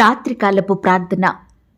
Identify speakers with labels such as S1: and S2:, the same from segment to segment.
S1: రాత్రికాలపు ప్రార్థన.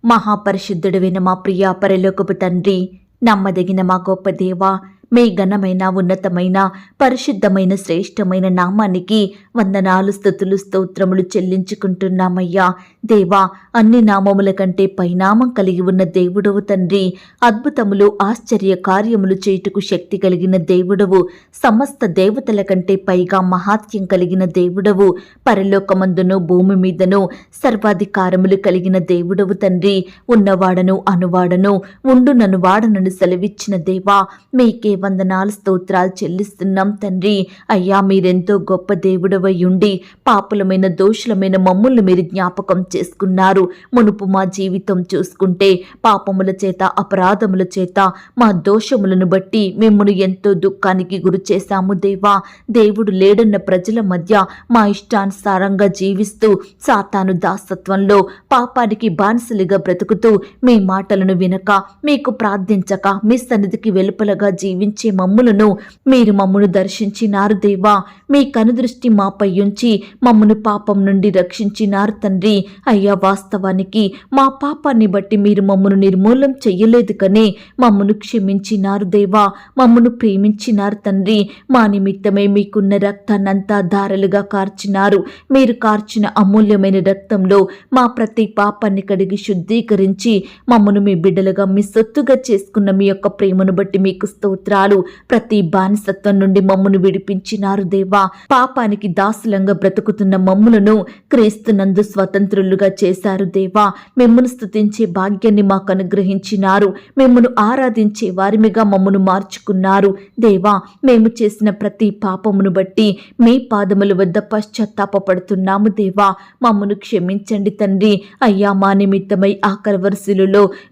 S1: మహాపరిశుద్ధుడైన మా ప్రియ పరలోకపు తండ్రి నమ్మదగిన మా గొప్ప దేవా మీ ఘనమైన ఉన్నతమైన పరిశుద్ధమైన శ్రేష్టమైన నామానికి వందనాలు స్థుతులు స్తోత్రములు చెల్లించుకుంటున్నామయ్యా. దేవా అన్ని నామముల కంటే పైనామం కలిగి ఉన్న దేవుడవు తండ్రి. అద్భుతములు ఆశ్చర్య కార్యములు చేయుటకు శక్తి కలిగిన దేవుడవు. సమస్త దేవతల కంటే పైగా మహాత్యం కలిగిన దేవుడవు. పరలోకమందును భూమి మీదను సర్వాధికారములు కలిగిన దేవుడవు తండ్రి. ఉన్నవాడను అనువాడను ఉండునను వాడనను సెలవిచ్చిన దేవా మీకే వందనాలు స్తోత్రాలు చెల్లిస్తున్నాం తండ్రి. అయ్యా మీరెంతో గొప్ప దేవుడవై ఉండి పాపులమైన దోషులమైన మమ్ముల్ని మీరు జ్ఞాపకం చేసుకున్నారు. మునుపు మా జీవితం చూసుకుంటే పాపముల చేత అపరాధముల చేత మా దోషములను బట్టి మిమ్మల్ని ఎంతో దుఃఖానికి గురి చేశాము దేవా. దేవుడు లేడన్న ప్రజల మధ్య మా ఇష్టానుసారంగా జీవిస్తూ సాతాను దాసత్వంలో పాపానికి బానిసలుగా బ్రతుకుతూ మీ మాటలను వినక మీకు ప్రార్థించక మీ సన్నిధికి వెలుపలగా జీవించ మమ్ములను మీరు మమ్మును దర్శించినారు దేవా. మీ కనుదృష్టి మాపై ఉంచి మమ్మను పాపం నుండి రక్షించినారు తండ్రి. అయ్యా వాస్తవానికి మా పాపాన్ని బట్టి మీరు మమ్మను నిర్మూలం చెయ్యలేదు కనే మమ్మను క్షమించినారు దేవా. మమ్మను ప్రేమించినారు తండ్రి. మా నిమిత్తమే మీకున్న రక్తాన్నంతా ధారలుగా కార్చినారు. మీరు కార్చిన అమూల్యమైన రక్తంలో మా ప్రతి పాపాన్ని కడిగి శుద్ధీకరించి మమ్మను మీ బిడ్డలుగా మీ సొత్తుగా చేసుకున్న మీ యొక్క ప్రేమను బట్టి మీకు స్తోత్రాలు ప్రతి బానిసత్వం నుండి మమ్మను విడిపించినారు దేవా. పాపానికి దాసులంగా బ్రతుకుతున్న మమ్ములను క్రీస్తునందు స్వతంత్రులుగా చేశారు దేవా. మిమ్మను స్తుతించే భాగ్యాన్ని మాకు అనుగ్రహించినారు. మిమ్మను ఆరాధించే వారిమిగా మమ్మను మార్చుకున్నారు. దేవా మేము చేసిన ప్రతి పాపమును బట్టి మీ పాదముల వద్ద పశ్చాత్తాపడుతున్నాము దేవా. మమ్మను క్షమించండి తండ్రి. అయ్యా మా నిమిత్తమై ఆఖరి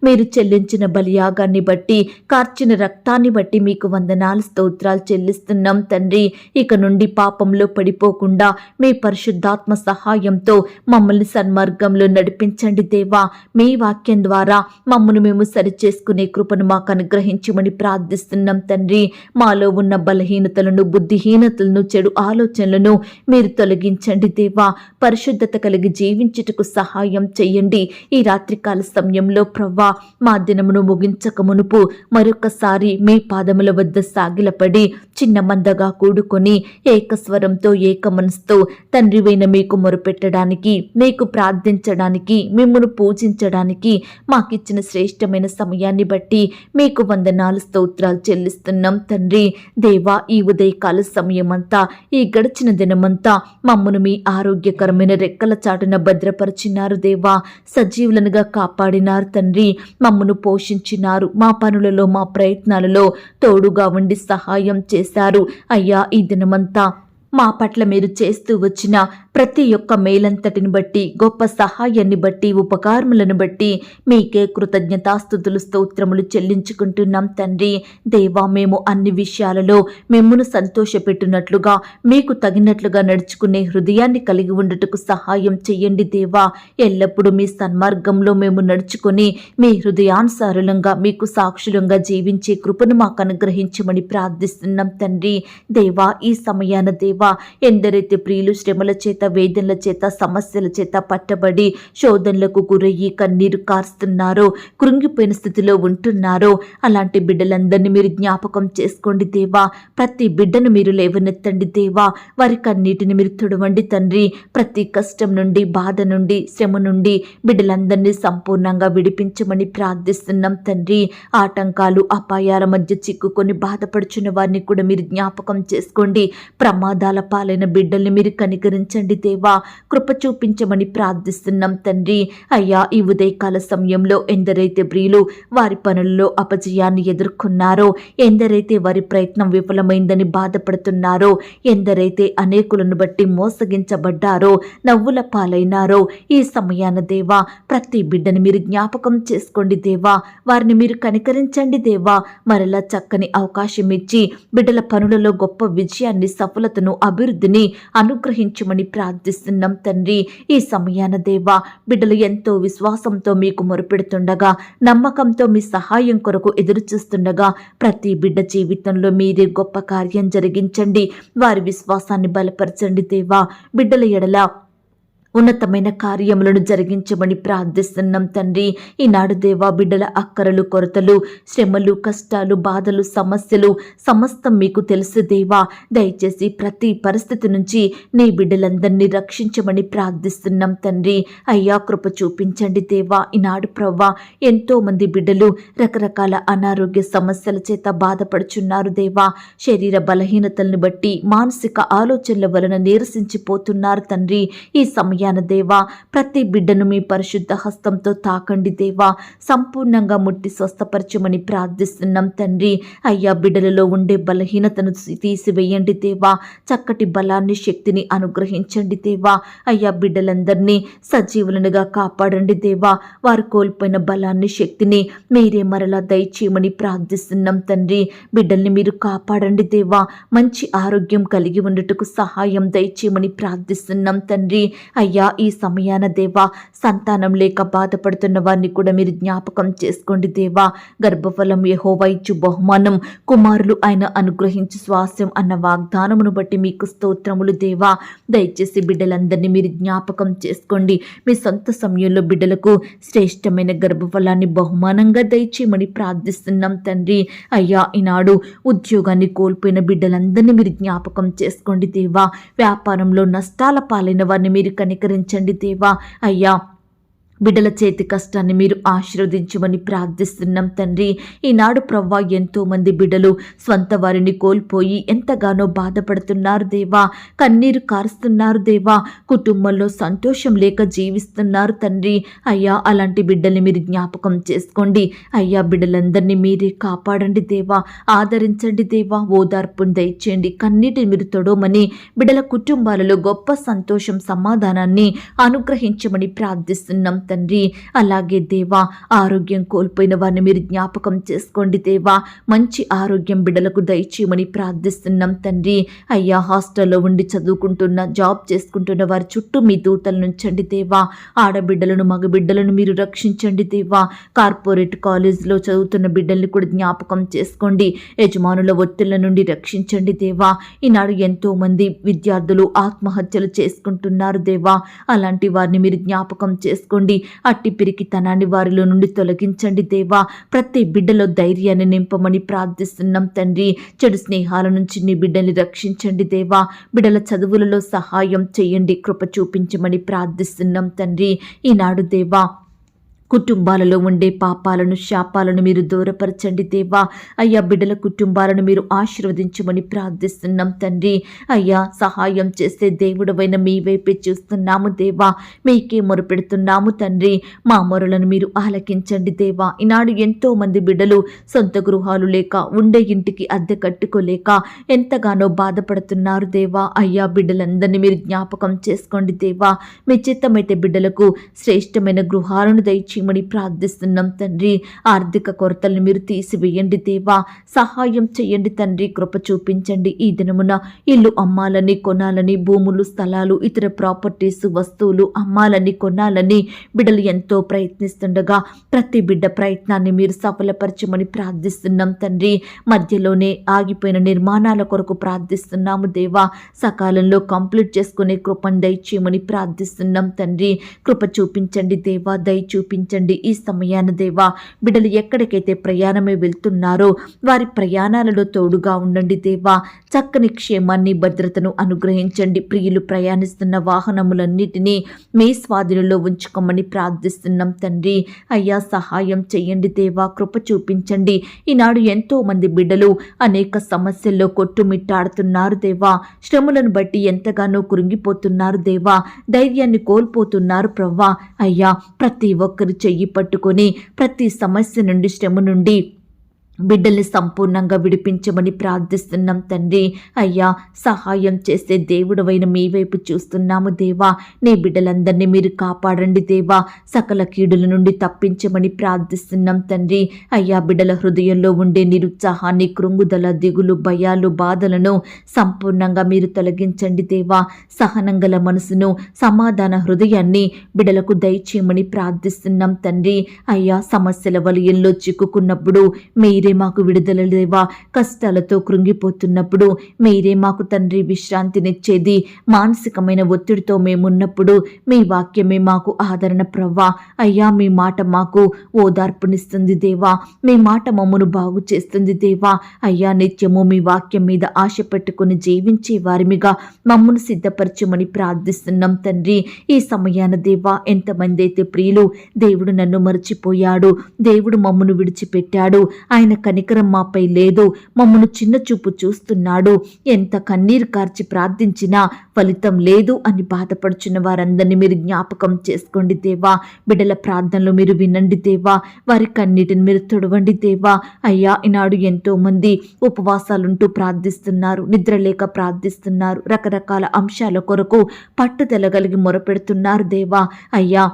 S1: మీరు చెల్లించిన బలియాగాన్ని బట్టి కార్చిన రక్తాన్ని బట్టి మీకు వందనాలు స్తోత్రాలు చెల్లిస్తున్నాం తండ్రి. ఇక నుండి పాపంలో పడిపోకుండా మీ పరిశుద్ధాత్మ సహాయంతో మమ్మల్ని సన్మార్గంలో నడిపించండి దేవా. మీ వాక్యం ద్వారా మమ్మను మేము సరిచేసుకునే కృపను మాకు అనుగ్రహించమని ప్రార్థిస్తున్నాం తండ్రి. మాలో ఉన్న బలహీనతలను బుద్ధిహీనతలను చెడు ఆలోచనలను మీరు తొలగించండి దేవా. పరిశుద్ధత కలిగి జీవించుటకు సహాయం చెయ్యండి ఈ రాత్రికాల సమయంలో ప్రవ్వా మా దినమును ముగించక మునుపు మరొకసారి మీ పాదము పాదముల వద్ద సాగిలపడి చిన్న మందగా కూడుకొని ఏకస్వరంతో ఏక మనసుతో తండ్రివైన మీకు మొరుపెట్టడానికి మీకు ప్రార్థించడానికి మిమ్మల్ని పూజించడానికి మాకిచ్చిన శ్రేష్టమైన సమయాన్ని బట్టి మీకు వందనాలు స్తోత్రాలు చెల్లిస్తున్నాం. తండ్రి దేవా ఈ ఉదయకాల సమయమంతా ఈ గడిచిన దినమంతా మమ్మను మీ ఆరోగ్యకరమైన రెక్కల చాటున భద్రపరిచినారు దేవా. సజీవులనుగా కాపాడినారు తండ్రి మమ్మను పోషించినారు. మా పనులలో మా ప్రయత్నాలలో తోడుగా ఉండి సహాయం చేశారు. అయ్యా ఈ దినమంతా మా పట్ల మీరు చేస్తూ వచ్చిన ప్రతి ఒక్క మేలంతటిని బట్టి గొప్ప సహాయాన్ని బట్టి ఉపకారములను బట్టి మీకే కృతజ్ఞతాస్థుతులు స్తోత్రములు చెల్లించుకుంటున్నాం తండ్రి. దేవా మేము అన్ని విషయాలలో మిమ్మును సంతోషపెట్టినట్లుగా మీకు తగినట్లుగా నడుచుకునే హృదయాన్ని కలిగి ఉండుటకు సహాయం చెయ్యండి దేవా. ఎల్లప్పుడూ మీ సన్మార్గంలో మేము నడుచుకొని మీ హృదయానుసారులంగా మీకు సాక్షులంగా జీవించే కృపను మాకు అనుగ్రహించమని ప్రార్థిస్తున్నాం తండ్రి. దేవా ఈ సమయాన దేవా ఎందరైతే ప్రియులు శ్రమల చేత వేదనల చేత సమస్యల చేత పట్టబడి శోధనలకు గురయ్యి కన్నీరు కారుస్తున్నారో కృంగిపోయిన స్థితిలో ఉంటున్నారో అలాంటి బిడ్డలందరినీ మీరు జ్ఞాపకం చేసుకోండి దేవా. ప్రతి బిడ్డను మీరు లేవనెత్తండి దేవా. వారి కన్నీటిని మీరు తుడవండి తండ్రి. ప్రతి కష్టం నుండి బాధ నుండి శ్రమ నుండి బిడ్డలందరినీ సంపూర్ణంగా విడిపించమని ప్రార్థిస్తున్నాం తండ్రి. ఆటంకాలు అపాయాల మధ్య చిక్కుకొని బాధపడుచున్న వారిని కూడా మీరు జ్ఞాపకం చేసుకోండి. ప్రమాదాలు పాలైన బిడ్డల్ని మీరు కనికరించండి దేవా. కృప చూపించమని ప్రార్థిస్తున్నాం తండ్రి. అయ్యా ఈ ఉదయకాల సమయంలో ఎందరైతే ప్రియులు వారి పనుల్లో అపజయాన్ని ఎదుర్కొన్నారో ఎందరైతే వారి ప్రయత్నం విఫలమైందని బాధపడుతున్నారో ఎందరైతే అనేకులను బట్టి మోసగించబడ్డారో నవ్వుల పాలైనారో ఈ సమయాన దేవా ప్రతి బిడ్డని మీరు జ్ఞాపకం చేసుకోండి దేవా. వారిని మీరు కనికరించండి దేవా. మరలా చక్కని అవకాశం ఇచ్చి బిడ్డల పనులలో గొప్ప విజయాన్ని సఫలతను అభివృద్ధిని అనుగ్రహించమని ప్రార్థిస్తున్నాం తండ్రి. ఈ సమయాన దేవా బిడ్డలు ఎంతో విశ్వాసంతో మీకు మొరుపెడుతుండగా నమ్మకంతో మీ సహాయం కొరకు ఎదురు చూస్తుండగా ప్రతి బిడ్డ జీవితంలో మీరే గొప్ప కార్యం జరిగించండి. వారి విశ్వాసాన్ని బలపరచండి దేవా. బిడ్డల ఎడల ఉన్నతమైన కార్యములను జరిగించమని ప్రార్థిస్తున్నాం తండ్రి. ఈనాడు దేవా బిడ్డల అక్కరలు కొరతలు శ్రమలు కష్టాలు బాధలు సమస్యలు సమస్తం మీకు తెలుసు దేవా. దయచేసి ప్రతి పరిస్థితి నుంచి నీ బిడ్డలందరినీ రక్షించమని ప్రార్థిస్తున్నాం తండ్రి. అయ్యా కృప చూపించండి దేవా. ఈనాడు ప్రవ్వా ఎంతో మంది బిడ్డలు రకరకాల అనారోగ్య సమస్యల చేత బాధపడుచున్నారు దేవా. శరీర బలహీనతలను బట్టి మానసిక ఆలోచనల వలన నీరసించిపోతున్నారు తండ్రి. ఈ సమయాన దేవా ప్రతి బిడ్డను మీ పరిశుద్ధ హస్తంతో తాకండి దేవా. సంపూర్ణంగా ముట్టి స్వస్థపరచమని ప్రార్థిస్తున్నాం తండ్రి. అయ్యా బిడ్డలలో ఉండే బలహీనతను తీసివేయండి దేవా. చక్కటి బలాన్ని శక్తిని అనుగ్రహించండి దేవా. అయ్యా బిడ్డలందరినీ సజీవులనుగా కాపాడండి దేవా. వారు కోల్పోయిన బలాన్ని శక్తిని మీరే మరలా దయచేయమని ప్రార్థిస్తున్నాం తండ్రి. బిడ్డల్ని మీరు కాపాడండి దేవా. మంచి ఆరోగ్యం కలిగి ఉండటకు సహాయం దయచేయమని ప్రార్థిస్తున్నాం తండ్రి. అయ్యా అయ్యా ఈ సమయాన దేవా సంతానం లేక బాధపడుతున్న వారిని కూడా మీరు జ్ఞాపకం చేసుకోండి దేవా. గర్భఫలం యెహోవా ఇచ్చు బహుమానం. కుమారులు ఆయన అనుగ్రహించు స్వాస్యం అన్న వాగ్దానమును బట్టి మీకు స్తోత్రములు దేవా. దయచేసి బిడ్డలందరినీ మీరు జ్ఞాపకం చేసుకోండి. మీ సొంత సమయంలో బిడ్డలకు శ్రేష్టమైన గర్భఫలాన్ని బహుమానంగా దయచేయమని ప్రార్థిస్తున్నాం తండ్రి. అయ్యా ఈనాడు ఉద్యోగాన్ని కోల్పోయిన బిడ్డలందరినీ మీరు జ్ఞాపకం చేసుకోండి దేవా. వ్యాపారంలో నష్టాల పాలైన వారిని మీరు కనికరించండి దేవా. అయ్యా బిడ్డల చేతి కష్టాన్ని మీరు ఆశీర్వదించమని ప్రార్థిస్తున్నాం తండ్రి. ఈనాడు ప్రవ్వా ఎంతో మంది బిడ్డలు స్వంత వారిని కోల్పోయి ఎంతగానో బాధపడుతున్నారు దేవా. కన్నీరు కారుస్తున్నారు దేవా. కుటుంబంలో సంతోషం లేక జీవిస్తున్నారు తండ్రి. అయ్యా అలాంటి బిడ్డల్ని మీరు జ్ఞాపకం చేసుకోండి. అయ్యా బిడ్డలందరినీ మీరే కాపాడండి దేవా. ఆదరించండి దేవా. ఓదార్పును దయచేయండి. కన్నీటిని మీరు తొడవమని బిడ్డల కుటుంబాలలో గొప్ప సంతోషం సమాధానాన్ని అనుగ్రహించమని ప్రార్థిస్తున్నాం తండ్రి. అలాగే దేవా ఆరోగ్యం కోల్పోయిన వారిని మీరు జ్ఞాపకం చేసుకోండి దేవా. మంచి ఆరోగ్యం బిడ్డలకు దయచేయమని ప్రార్థిస్తున్నాం తండ్రి. అయ్యా హాస్టల్లో ఉండి చదువుకుంటున్న జాబ్ చేసుకుంటున్న వారి చుట్టూ మీ దూతలు నుంచండి దేవా. ఆడబిడ్డలను మగబిడ్డలను మీరు రక్షించండి దేవా. కార్పొరేట్ కాలేజీలో చదువుతున్న బిడ్డల్ని కూడా జ్ఞాపకం చేసుకోండి. యజమానుల ఒత్తిళ్ళ నుండి రక్షించండి దేవా. ఈనాడు ఎంతో మంది విద్యార్థులు ఆత్మహత్యలు చేసుకుంటున్నారు దేవా. అలాంటి వారిని మీరు జ్ఞాపకం చేసుకోండి. అట్టి పిరికితనాన్ని వారిలో నుండి తొలగించండి దేవా. ప్రతి బిడ్డలో ధైర్యాన్ని నింపమని ప్రార్థిస్తున్నాం తండ్రి. చెడు స్నేహాల నుంచి నీ బిడ్డని రక్షించండి దేవా. బిడ్డల చదువులలో సహాయం చేయండి కృప చూపించమని ప్రార్థిస్తున్నాం తండ్రి. ఈనాడు దేవా కుటుంబాలలో ఉండే పాపాలను శాపాలను మీరు దూరపరచండి దేవా. అయ్యా బిడ్డల కుటుంబాలను మీరు ఆశీర్వదించమని ప్రార్థిస్తున్నాం తండ్రి. అయ్యా సహాయం చేస్తే దేవుడవైన మీ వైపే చూస్తున్నాము దేవా. మీకే మొరపెడుతున్నాము తండ్రి. మా మొరలను మీరు ఆలకించండి దేవా. ఈనాడు ఎంతో మంది బిడ్డలు సొంత గృహాలు లేక ఉండే ఇంటికి అద్దె కట్టుకోలేక ఎంతగానో బాధపడుతున్నారు దేవా. అయ్యా బిడ్డలందరినీ మీరు జ్ఞాపకం చేసుకోండి దేవా. మీ చిత్తమైతే బిడ్డలకు శ్రేష్టమైన గృహాలను దయచేయమని ప్రార్థిస్తున్నాం తండ్రి. ఆర్థిక కొరతలను మీరు తీసివేయండి దేవా. సహాయం చేయండి తండ్రి. కృప చూపించండి ఈ దినమున. ఇల్లు అమ్మాలని కొనాలని భూములు స్థలాలు ఇతర ప్రాపర్టీస్ వస్తువులు అమ్మాలని కొనాలని బిడ్డలు ఎంతో ప్రయత్నిస్తుండగా ప్రతి బిడ్డ ప్రయత్నాన్ని మీరు సఫలపరచమని ప్రార్థిస్తున్నాం తండ్రి. మధ్యలోనే ఆగిపోయిన నిర్మాణాల కొరకు ప్రార్థిస్తున్నాము దేవా. సకాలంలో కంప్లీట్ చేసుకునే కృపను దయచేయమని ప్రార్థిస్తున్నాం తండ్రి. కృప చూపించండి దేవా. దయ చూపించండి. ఈ సమయాన దేవా. బిడ్డలు ఎక్కడికైతే ప్రయాణమే వెళ్తున్నారో వారి ప్రయాణాలలో తోడుగా ఉండండి దేవా. చక్కని క్షేమాన్ని భద్రతను అనుగ్రహించండి. ప్రియులు ప్రయాణిస్తున్న వాహనములన్నిటినీ మీ స్వాధీనంలో ఉంచుకోమని ప్రార్థిస్తున్నాం తండ్రి. అయ్యా సహాయం చేయండి దేవా. కృప చూపించండి. ఈనాడు ఎంతో మంది బిడ్డలు అనేక సమస్యల్లో కొట్టుమిట్టాడుతున్నారు దేవా. శ్రమలను బట్టి ఎంతగానో కురింగిపోతున్నారు దేవా. ధైర్యాన్ని కోల్పోతున్నారు ప్రవ్వా. అయ్యా ప్రతి ఒక్కరి చెయ్యి పట్టుకొని ప్రతి సమస్య నుండి శ్రమ నుండి బిడ్డల్ని సంపూర్ణంగా విడిపించమని ప్రార్థిస్తున్నాం తండ్రి. అయ్యా సహాయం చేసే దేవుడవైన మీ వైపు చూస్తున్నాము దేవా. నీ బిడ్డలందరినీ మీరు కాపాడండి దేవా. సకల కీడుల నుండి తప్పించమని ప్రార్థిస్తున్నాం తండ్రి. అయ్యా బిడ్డల హృదయంలో ఉండే నిరుత్సాహాన్ని కృంగుదల దిగులు భయాలు బాధలను సంపూర్ణంగా మీరు తొలగించండి దేవా. సహనం గల మనసును సమాధాన హృదయాన్ని బిడలకు దయచేయమని ప్రార్థిస్తున్నాం తండ్రి. అయ్యా సమస్యల వలయంలో చిక్కుకున్నప్పుడు మీరే మీరే మాకు విడుదల లేవా? కష్టాలతో కృంగిపోతున్నప్పుడు మీరే మాకు తండ్రి విశ్రాంతినిచ్చేది. మానసికమైన ఒత్తిడితో మేమున్నప్పుడు మీ వాక్యమే మాకు ఆదరణ ప్రవ్వా. అయ్యా మీ మాట మాకు ఓదార్పునిస్తుంది దేవా. మీ మాట మమ్మను బాగు చేస్తుంది దేవా. అయ్యా నిత్యము మీ వాక్యం మీద ఆశ పెట్టుకుని జీవించే వారిమిగా మమ్మను సిద్ధపరచమని ప్రార్థిస్తున్నాం తండ్రి. ఈ సమయాన దేవా ఎంతమంది అయితే ప్రియులు దేవుడు నన్ను మర్చిపోయాడు దేవుడు మమ్మను విడిచిపెట్టాడు. ఆయన కనికరం మాపై లేదు. మమ్మను చిన్న చూపు చూస్తున్నాడు. ఎంత కన్నీరు కార్చి ప్రార్థించినా ఫలితం లేదు అని బాధపడుచున్న వారందరినీ మీరు జ్ఞాపకం చేసుకోండి దేవా. బిడ్డల ప్రార్థనలు మీరు వినండి దేవా. వారి కన్నీటిని మీరు తొడవండి దేవా. అయ్యా ఈనాడు ఎంతో మంది ఉపవాసాలుంటూ ప్రార్థిస్తున్నారు. నిద్రలేక ప్రార్థిస్తున్నారు. రకరకాల అంశాల కొరకు పట్టుదల కలిగి మొరపెడుతున్నారు దేవా. అయ్యా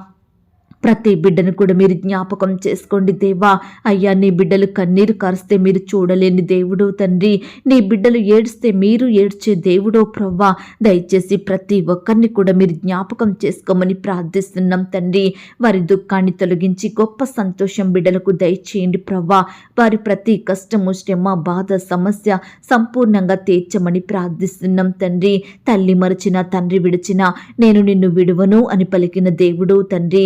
S1: ప్రతి బిడ్డను కూడా మీరు జ్ఞాపకం చేసుకోండి దేవా. అయ్యా నీ బిడ్డలు కన్నీరు కరిస్తే మీరు చూడలేని దేవుడో తండ్రి. నీ బిడ్డలు ఏడిస్తే మీరు ఏడ్చే దేవుడో ప్రవ్వా. దయచేసి ప్రతి ఒక్కరిని కూడా మీరు జ్ఞాపకం చేసుకోమని ప్రార్థిస్తున్నాం తండ్రి. వారి దుఃఖాన్ని తొలగించి గొప్ప సంతోషం బిడ్డలకు దయచేయండి ప్రవ్వా. వారి ప్రతి కష్టము శ్రమ బాధ సమస్య సంపూర్ణంగా తీర్చమని ప్రార్థిస్తున్నాం తండ్రి. తల్లి మరచిన తండ్రి విడిచిన నేను నిన్ను విడువను అని పలికిన దేవుడో తండ్రి.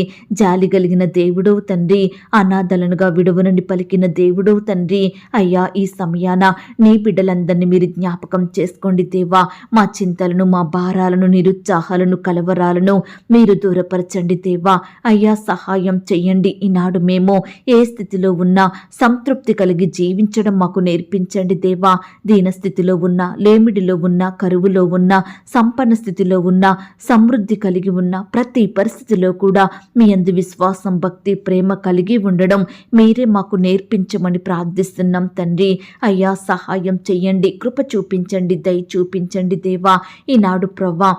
S1: జాలి కలిగిన దేవుడవు తండ్రి. అనాథలనుగా విడువనని పలికిన దేవుడవు తండ్రి. అయ్యా ఈ సమయాన నీ బిడ్డలందరినీ మీరు జ్ఞాపకం చేసుకోండి దేవా. మా చింతలను మా భారాలను నిరుత్సాహాలను కలవరాలను మీరు దూరపరచండి దేవా. అయ్యా సహాయం చెయ్యండి ఈనాడు మేము ఏ స్థితిలో ఉన్నా సంతృప్తి కలిగి జీవించడం మాకు నేర్పించండి దేవా. దీన స్థితిలో ఉన్నా లేమిడిలో ఉన్నా కరువులో ఉన్నా సంపన్న స్థితిలో ఉన్నా సమృద్ధి కలిగి ఉన్న ప్రతి పరిస్థితిలో కూడా మీ అందు విశ్వాసం భక్తి ప్రేమ కలిగి ఉండడం మీరే మాకు నేర్పించమని ప్రార్థిస్తున్నాం తండ్రి. అయ్యా సహాయం చెయ్యండి కృప చూపించండి దయ చూపించండి దేవా. ఈనాడు ప్రవ్వా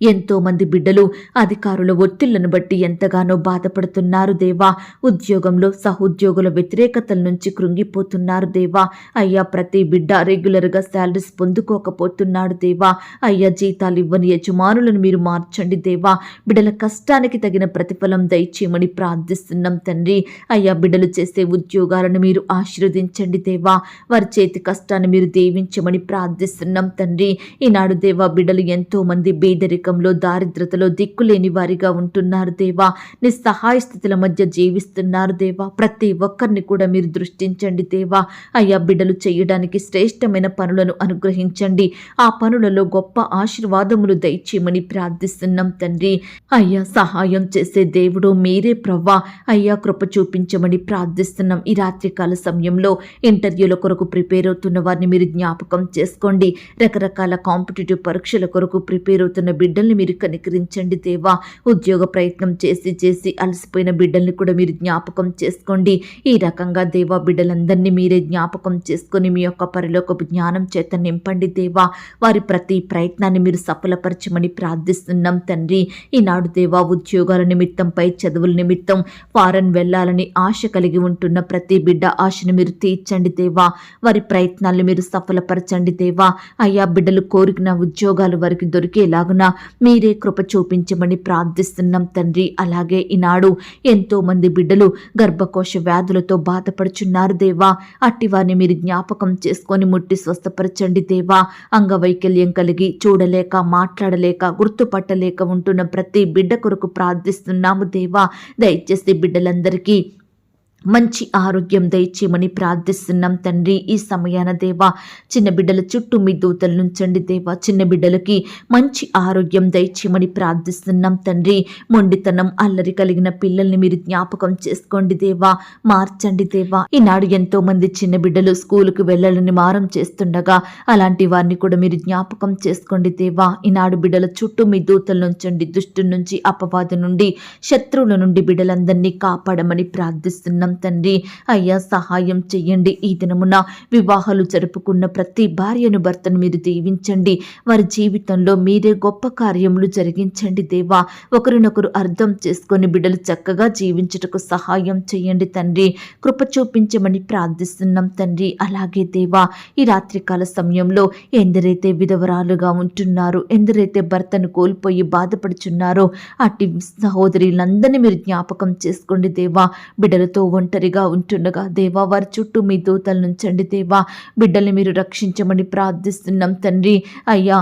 S1: ఎంతో మంది బిడ్డలు అధికారుల ఒత్తిళ్ళను బట్టి ఎంతగానో బాధపడుతున్నారు దేవా. ఉద్యోగంలో సహోద్యోగుల వ్యతిరేకతల నుంచి కృంగిపోతున్నారు దేవా. అయ్యా ప్రతి బిడ్డ రెగ్యులర్గా శాలరీస్ పొందుకోకపోతున్నాడు దేవా. అయ్యా జీతాలు ఇవ్వని యజమానులను మీరు మార్చండి దేవా. బిడ్డల కష్టానికి తగిన ప్రతిఫలం దయచేయమని ప్రార్థిస్తున్నాం తండ్రి. అయ్యా బిడ్డలు చేసే ఉద్యోగాలను మీరు ఆశీర్వదించండి దేవా. వారి చేతి కష్టాన్ని మీరు దీవించమని ప్రార్థిస్తున్నాం తండ్రి. ఈనాడు దేవా బిడ్డలు ఎంతో మంది మార్గంలో దారిద్రతలో దిక్కులేని వారిగా ఉంటున్నారు దేవా. నిస్సహాయ స్థితుల మధ్య జీవిస్తున్నారు దేవా. ప్రతి ఒక్కరిని కూడా మీరు దృష్టించండి దేవా. అయ్యా బిడ్డలు చేయడానికి శ్రేష్టమైన పనులను అనుగ్రహించండి. ఆ పనులలో గొప్ప ఆశీర్వాదములు దయచేయమని ప్రార్థిస్తున్నాం తండ్రి. అయ్యా సహాయం చేసే దేవుడు మీరే ప్రవ్వా. అయ్యా కృప చూపించమని ప్రార్థిస్తున్నాం. ఈ రాత్రికాల సమయంలో ఇంటర్వ్యూల కొరకు ప్రిపేర్ అవుతున్న వారిని మీరు జ్ఞాపకం చేసుకోండి. రకరకాల కాంపిటేటివ్ పరీక్షల కొరకు ప్రిపేర్ అవుతున్న బిడ్డ బిడ్డల్ని మీరు కనికరించండి దేవా. ఉద్యోగ ప్రయత్నం చేసి చేసి అలసిపోయిన బిడ్డల్ని కూడా మీరు జ్ఞాపకం చేసుకోండి. ఈ రకంగా దేవా బిడ్డలందరినీ మీరే జ్ఞాపకం చేసుకొని మీ యొక్క పరిలోకపు జ్ఞానం చేత నింపండి దేవా. వారి ప్రతి ప్రయత్నాన్ని మీరు సఫలపరచమని ప్రార్థిస్తున్నాం తండ్రి. ఈనాడు దేవా ఉద్యోగాల నిమిత్తం పై చదువుల నిమిత్తం ఫారెన్ వెళ్ళాలని ఆశ కలిగి ఉంటున్న ప్రతి బిడ్డ ఆశను మీరు తీర్చండి దేవా. వారి ప్రయత్నాలను మీరు సఫలపరచండి దేవా. అయ్యా బిడ్డలు కోరిన ఉద్యోగాలు వారికి దొరికేలాగున మీరే కృప చూపించమని ప్రార్థిస్తున్నాం తండ్రి. అలాగే ఈనాడు ఎంతో మంది బిడ్డలు గర్భకోశ వ్యాధులతో బాధపడుచున్నారు దేవా. అట్టివారిని మీరు జ్ఞాపకం చేసుకొని ముట్టి స్వస్థపరచండి దేవా. అంగవైకల్యం కలిగి చూడలేక మాట్లాడలేక గుర్తుపట్టలేక ఉంటున్న ప్రతి బిడ్డ కొరకు ప్రార్థిస్తున్నాము దేవా. దయచేసి బిడ్డలందరికీ మంచి ఆరోగ్యం దయచేయమని ప్రార్థిస్తున్నాం తండ్రి. ఈ సమయాన దేవా చిన్న బిడ్డల చుట్టూ మీ దూతలు నుంచండి దేవా. చిన్న బిడ్డలకి మంచి ఆరోగ్యం దయచేయమని ప్రార్థిస్తున్నాం తండ్రి. మొండితనం అల్లరి కలిగిన పిల్లల్ని మీరు జ్ఞాపకం చేసుకోండి దేవా. మార్చండి దేవా. ఈనాడు ఎంతో మంది చిన్న బిడ్డలు స్కూలుకు వెళ్ళాలని మారం చేస్తుండగా అలాంటి వారిని కూడా మీరు జ్ఞాపకం చేసుకోండి దేవా. ఈనాడు బిడ్డల చుట్టూ మీ దూతలు నుంచండి దుష్టు నుంచి అపవాదు నుండి శత్రువుల నుండి బిడ్డలందరినీ కాపాడమని ప్రార్థిస్తున్నాం తండ్రి. అయ్యా సహాయం చెయ్యండి. ఈ దినమున వివాహాలు జరుపుకున్న ప్రతి భార్యను భర్తను మీరు దీవించండి. వారి జీవితంలో మీరే గొప్ప కార్యములు జరిగించండి దేవా. ఒకరినొకరు అర్థం చేసుకొని బిడ్డలు చక్కగా జీవించుటకు సహాయం చేయండి తండ్రి. కృప చూపించమని ప్రార్థిస్తున్నాం తండ్రి. అలాగే దేవా ఈ రాత్రికాల సమయంలో ఎందరైతే విధవరాలుగా ఉంటున్నారో ఎందరైతే భర్తను కోల్పోయి బాధపడుచున్నారో అట్టి సహోదరులందరినీ మీరు జ్ఞాపకం చేసుకోండి దేవా. బిడ్డలతో ఒంటరిగా ఉంటుండగా దేవా వారి చుట్టూ మీ దూతలు నుంచండి దేవా. బిడ్డల్ని మీరు రక్షించమని ప్రార్థిస్తున్నాం తండ్రి. అయ్యా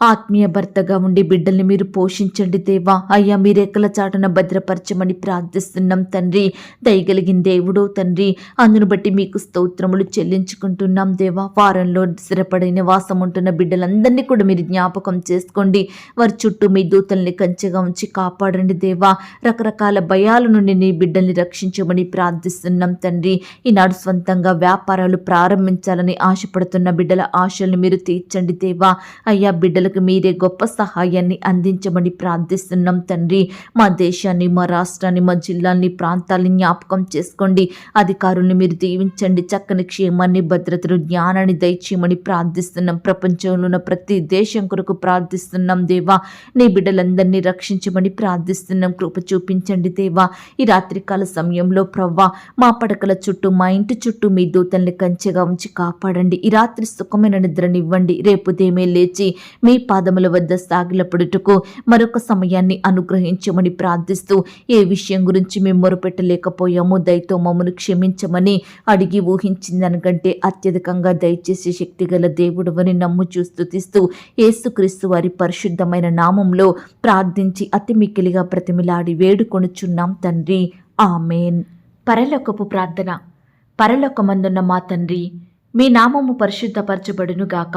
S1: ఆత్మీయ భర్తగా ఉండి బిడ్డల్ని మీరు పోషించండి దేవా. అయ్యా మీరెక్కల చాటున భద్రపరచమని ప్రార్థిస్తున్నాం తండ్రి. దయగలిగిన దేవుడో తండ్రి అందును బట్టి మీకు స్తోత్రములు చెల్లించుకుంటున్నాం దేవా. వారంలో స్థిరపడిన వాసం ఉంటున్న బిడ్డలందరినీ కూడా మీరు జ్ఞాపకం చేసుకోండి. వారి చుట్టూ మీ దూతల్ని కంచెగా ఉంచి కాపాడండి దేవా. రకరకాల భయాల నుండి నీ బిడ్డల్ని రక్షించమని ప్రార్థిస్తున్నాం తండ్రి. ఈనాడు సొంతంగా వ్యాపారాలు ప్రారంభించాలని ఆశపడుతున్న బిడ్డల ఆశల్ని మీరు తీర్చండి దేవా. అయ్యా బిడ్డలకు మీరే గొప్ప సహాయాన్ని అందించమని ప్రార్థిస్తున్నాం తండ్రి. మా దేశాన్ని మా రాష్ట్రాన్ని మా జిల్లాల్ని ప్రాంతాల్ని జ్ఞాపకం చేసుకోండి. అధికారుల్ని మీరు దీవించండి. చక్కని క్షేమాన్ని భద్రతను జ్ఞానాన్ని దయచేయమని ప్రార్థిస్తున్నాం. ప్రపంచంలో ఉన్న ప్రతి దేశం కొరకు ప్రార్థిస్తున్నాం దేవా. నీ బిడ్డలందరినీ రక్షించమని ప్రార్థిస్తున్నాం. కృప చూపించండి దేవా. ఈ రాత్రికాల సమయంలో ప్రవ్వా మా పడకల చుట్టూ మా ఇంటి చుట్టూ మీ దూతల్ని కంచెగా ఉంచి కాపాడండి. ఈ రాత్రి సుఖమైన నిద్రనివ్వండి. రేపు దేమే లేచి మీ పాదముల వద్ద సాగిలపడుటకు మరొక సమయాన్ని అనుగ్రహించమని ప్రార్థిస్తూ ఏ విషయం గురించి మేము మొరపెట్టలేకపోయాము దయతో మమ్మను క్షమించమని అడిగి ఊహించిందనకంటే అత్యధికంగా దయచేసి శక్తిగల అని నమ్ము చూస్తుతిస్తూ తీస్తూ వారి పరిశుద్ధమైన నామంలో ప్రార్థించి అతి మిక్కిలిగా ప్రతిమిలాడి వేడుకొనుచున్నాం తండ్రి. ఆమెన్. పరలోకపు ప్రార్థన. పరలోకమందున్న మా తండ్రి మీ నామము పరిశుద్ధపరచబడునుగాక.